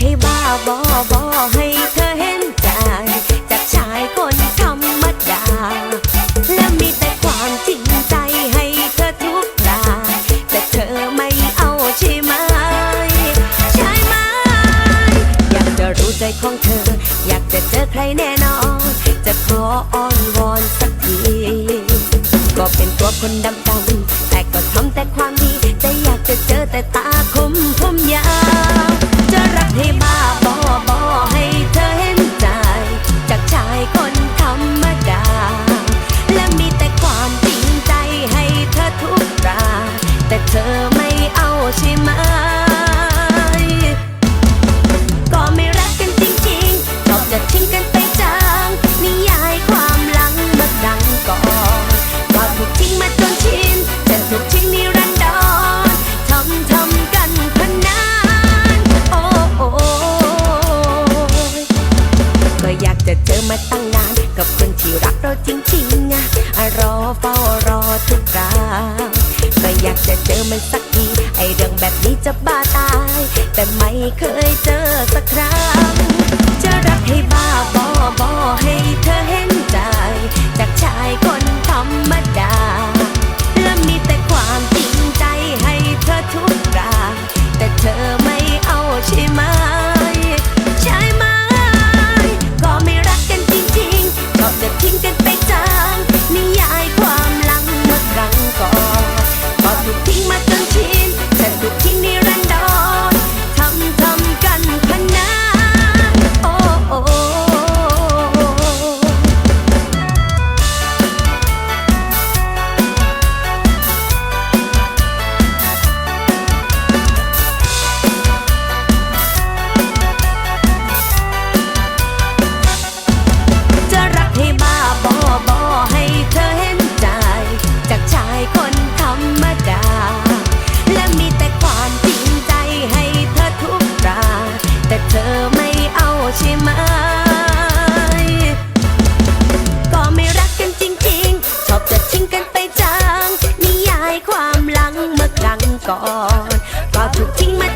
ให้บ้าบอบอให้เธอเห็นใจ จากชายคนธรรมดา และมีแต่ความจริงใจให้เธอทุกรา แต่เธอไม่เอาใช่ไหม ใช่ไหม อยากจะรู้ใจของเธอ อยากจะเจอใครแน่นอน จะขออ้อนวอนสักที ก็เป็นตัวคนดำๆแต่ก็ทำแต่ความดี แต่อยากจะเจอแต่ตาคมผมยา คนที่รักเราจริงๆอะรอเฝ้ารอทุกคราวก็อยากจะเจอมันสักที ไอเรื่องแบบนี้จะบ้าตาย แต่ไม่เคยเจอสักครั้ง จะรักให้บ้าบอบอ ก่อน ก็ถูกทิ้งมา